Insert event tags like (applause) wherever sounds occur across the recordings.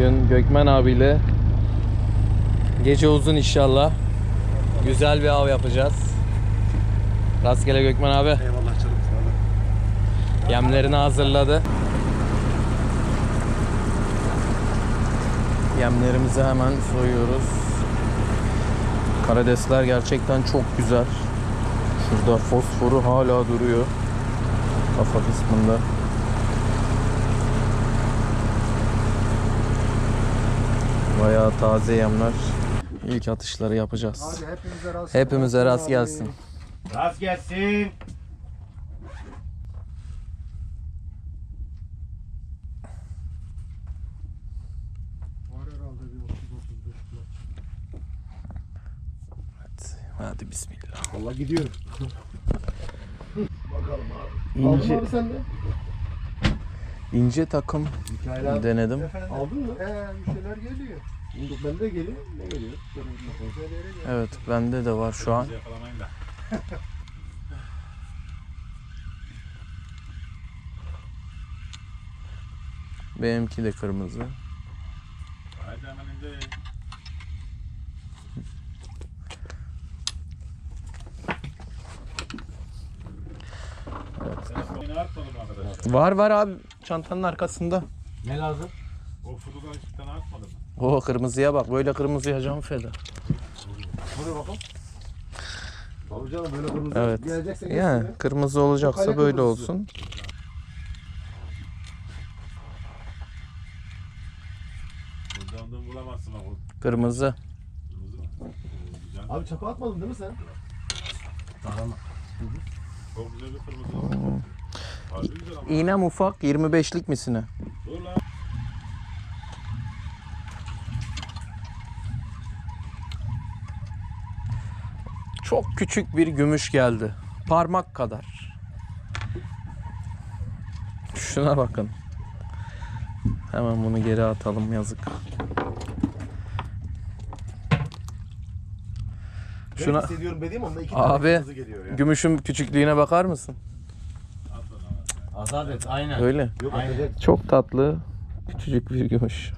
Bugün Gökmen abiyle gece uzun inşallah güzel bir av yapacağız. Rastgele Gökmen abi Eyvallah canım sana da. yemlerini hazırladı. Yemlerimizi hemen soyuyoruz. Karidesler gerçekten çok güzel. Şurada fosforu hala duruyor. Kafa kısmında. Bayağı taze yemler. İlk atışları yapacağız. Hadi hepimize rast Hepimize rast gelsin. Rast gelsin. Var herhalde bir 30-35 kulaç. Hadi bismillah. Valla gidiyorum. Bakalım abi. İnce, Aldın mı sen de? İnce takım Mikail abi. denedim. Aldın mı? He bir şeyler geliyor. Şimdi bende geliyor. Ne geliyor? Evet bende de var şu an. (laughs) Benimki de kırmızı. Haydi arkadaşlar. Var var abi çantanın arkasında. Ne lazım? O fududan hiçbir tane atmadım. O kırmızıya bak böyle kırmızıya can feda. Buraya bakalım. Tabii canım böyle kırmızı Evet. gelecekse Yani gelsin. kırmızı olacaksa böyle kırmızısı. olsun. Buradan da bulamazsın bak o Kırmızı. kırmızı mı? Oo, güzel. Abi çapa atmadın değil mi sen? Çok güzel bir kırmızı. İğnem ufak 25'lik misine? Dur lan. Çok küçük bir gümüş geldi. Parmak kadar. Şuna bakın. Hemen bunu geri atalım yazık. Şuna Ben hissediyorum dediğim onda iki Abi, tane kırmızı geliyor ya. gümüşün küçüklüğüne bakar mısın? Azat et aynen. Öyle. Yok Aynen. Çok tatlı. Küçücük bir gümüş.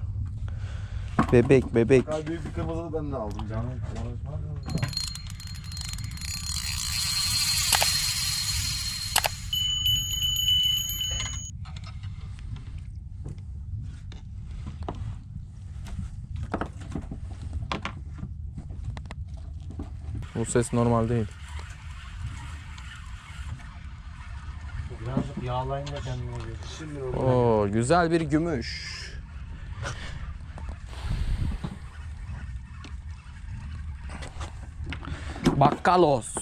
Bebek bebek. Kadar büyük bir kırmızı ben de aldım canım. Bu ses normal değil. Birazcık yağlayın da kendine o Oo, güzel bir gümüş. Bakkalos.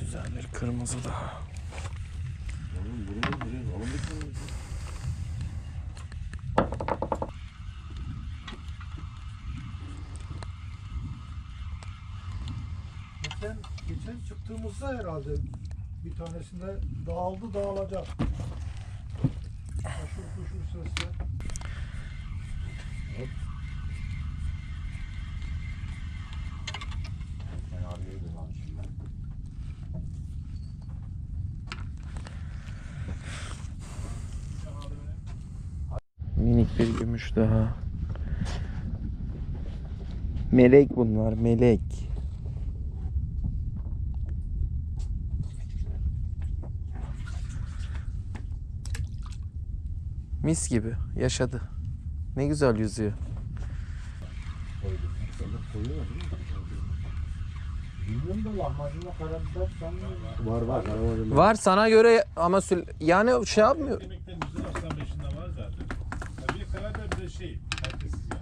Güzel bir kırmızı da. Çıktığımızda herhalde bir tanesinde dağıldı dağılacak. Koşur koşur sesle. Ben arıyordum lan şimdi. Minik bir gümüş daha. Melek bunlar, melek. Mis gibi yaşadı. Ne güzel yüzüyor. Bilmiyorum da lahmacunla karabiber sanmıyorum. Var var. Var sana göre ama sül- yani şey yapmıyor. Yemekten güzel aslan beşinde var zaten. Ya bir karar bir de şey. Herkesiz ya.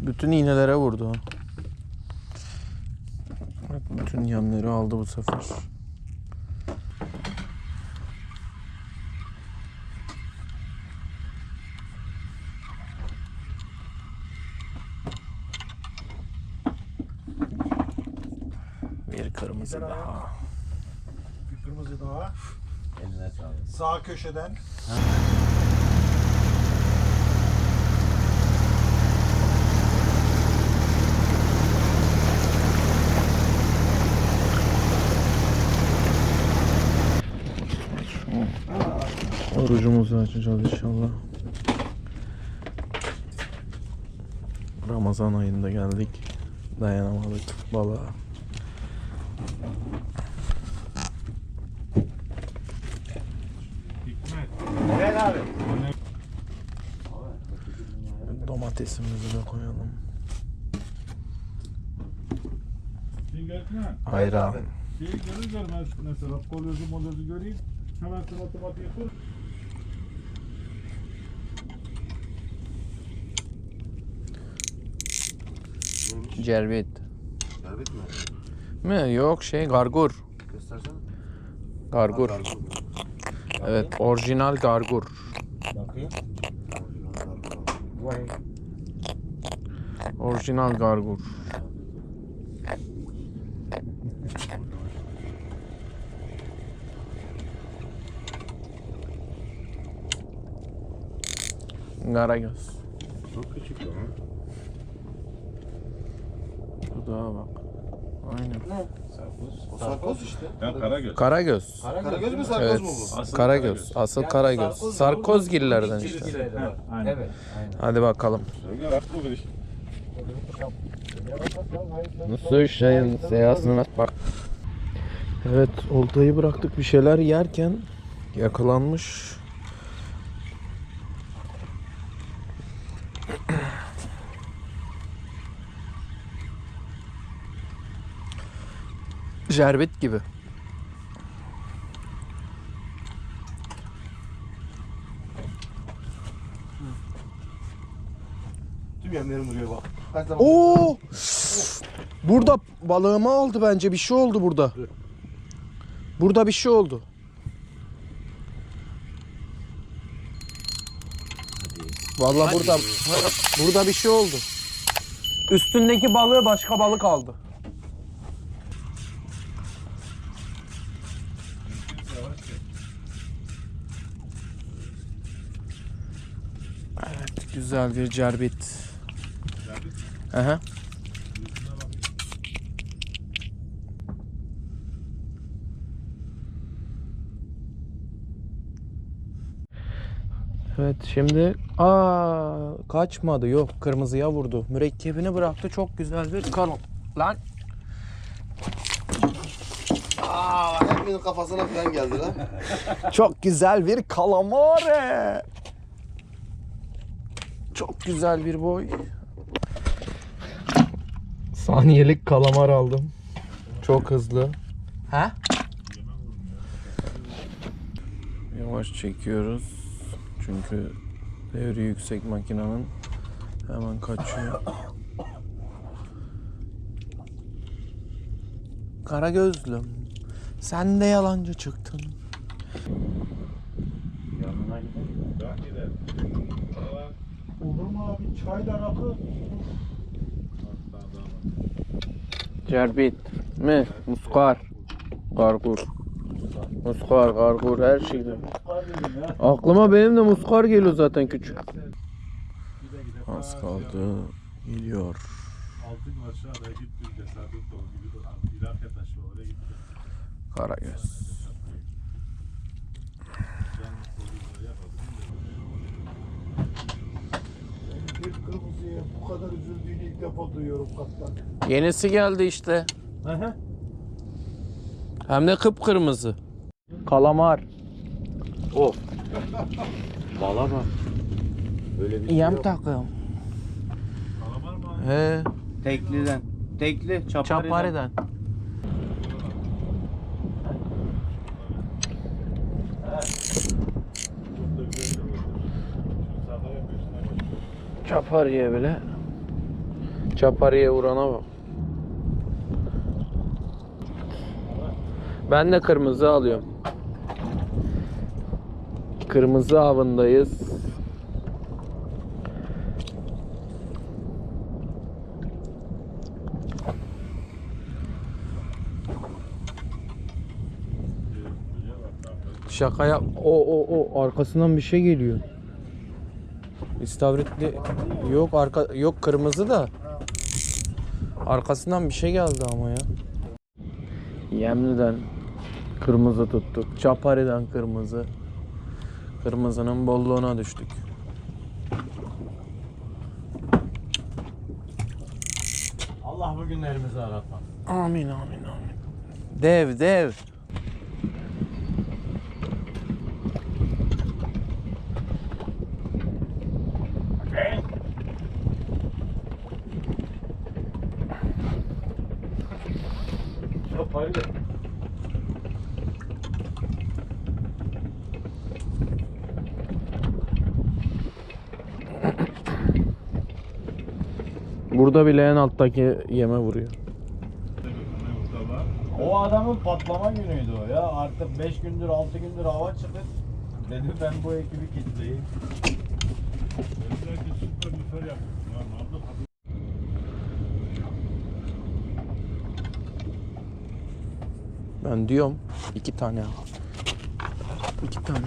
Bütün iğnelere vurdu. Ha. Yemleri aldı bu sefer. Bir kırmızı daha. Bir kırmızı daha. Eline sağlık. Sağ köşeden. Orucumuzu açacağız inşallah. Ramazan ayında geldik. Dayanamadık balığa. Domatesimizi de koyalım. Şimdi Hikmet. Ayran. Şeyi görmez mesela kolyozu molyozu göreyim. Hemen tıma tıma yapır. Cervit. Şerbet mi? Mi? Yok şey gargur. Göstersene. Gargur. Evet orijinal gargur. Bakayım. Vay. Orijinal gargur. Karagöz. Çok küçük ya. Dudağa bak. Aynen. O sarkoz işte. Ya Karagöz. Karagöz. Karagöz mü sarkoz Evet. mu bu? Asıl Karagöz. Asıl Karagöz. Sarkozgillerden işte. Var. Aynen. Evet. Aynen. Hadi bakalım. Nasıl şeyin seyasına bak. Evet oltayı bıraktık bir şeyler yerken yakalanmış. Jerbet gibi. Tüm yemlerim duruyor bak. Kaç zaman? Oo! Burada balığımı aldı bence. Bir şey oldu burada. Burada bir şey oldu. Vallahi burada burada bir şey oldu. Üstündeki balığı başka balık aldı. Güzel bir cerbit. Aha. Evet şimdi aa kaçmadı yok kırmızıya vurdu. Mürekkebini bıraktı çok güzel bir karon. Lan Aa hepimizin kafasına falan geldi lan. çok güzel bir kalamare. Çok güzel bir boy. Saniyelik kalamar aldım. Çok hızlı. He? Yavaş çekiyoruz. Çünkü devri yüksek makinenin hemen kaçıyor. Kara gözlüm. Sen de yalancı çıktın. Yanına gidelim. Olur mu abi? Çayla rakı. Cerbit mi? Muskar. Gargur. Muskar, gargur her şeyde. Aklıma benim de muskar geliyor zaten küçük. Az kaldı. Geliyor. Altı kadar üzüldüğünü ilk defa duyuyorum kaptan. Yenisi geldi işte. Hı hı. Hem de kıpkırmızı. Kalamar. Of. Bala bak. Böyle bir şey Yem yok. Kalamar mı? He. Tekliden. Tekli çapariden. Çapariden. Çok da Çapariye vurana bak. Ben de kırmızı alıyorum. Kırmızı avındayız. Şaka yap. O o o arkasından bir şey geliyor. İstavritli yok arka yok kırmızı da. Arkasından bir şey geldi ama ya. Yemliden kırmızı tuttuk. Çapari'den kırmızı. Kırmızının bolluğuna düştük. Allah bu günlerimizi aratmaz. Amin amin amin. Dev dev. Çapariden. Burada bile en alttaki yeme vuruyor. O adamın patlama günüydü o ya. Artık 5 gündür 6 gündür hava çıkıp dedi ben bu ekibi kilitleyeyim. Dediler ki süper müfer yapıyorsun. Ya ne yaptın? Ben diyorum iki tane al. İki tane.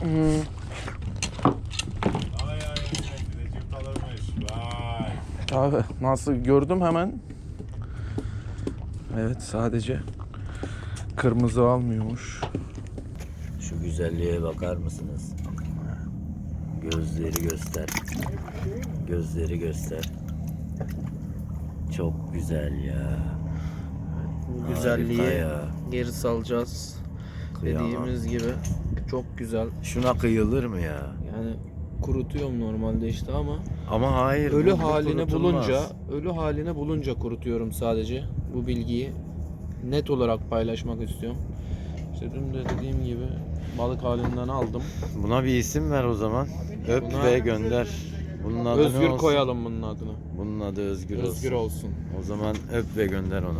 Hmm. Abi nasıl gördüm hemen. Evet sadece kırmızı almıyormuş. Şu güzelliğe bakar mısınız? Gözleri göster. Gözleri göster. Çok güzel ya. Bu güzelliği ya. geri salacağız. Kıyamam. Dediğimiz gibi çok güzel. Şuna kıyılır mı ya? Yani kurutuyorum normalde işte ama Ama hayır. ölü kurutulmaz. bulunca ölü halini bulunca kurutuyorum sadece. Bu bilgiyi net olarak paylaşmak istiyorum. İşte dün de dediğim gibi balık halinden aldım. Buna bir isim ver o zaman. Öp Buna- ve gönder. Bunun adı ne Özgür olsun? koyalım bunun adını. Bunun adı Özgür, Özgür olsun. olsun. O zaman öp ve gönder onu.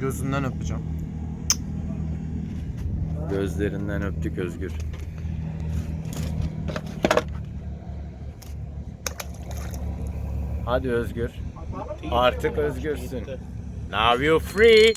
Gözünden öpeceğim. Gözlerinden öptük Özgür. Hadi Özgür. Artık özgürsün. Now you're free.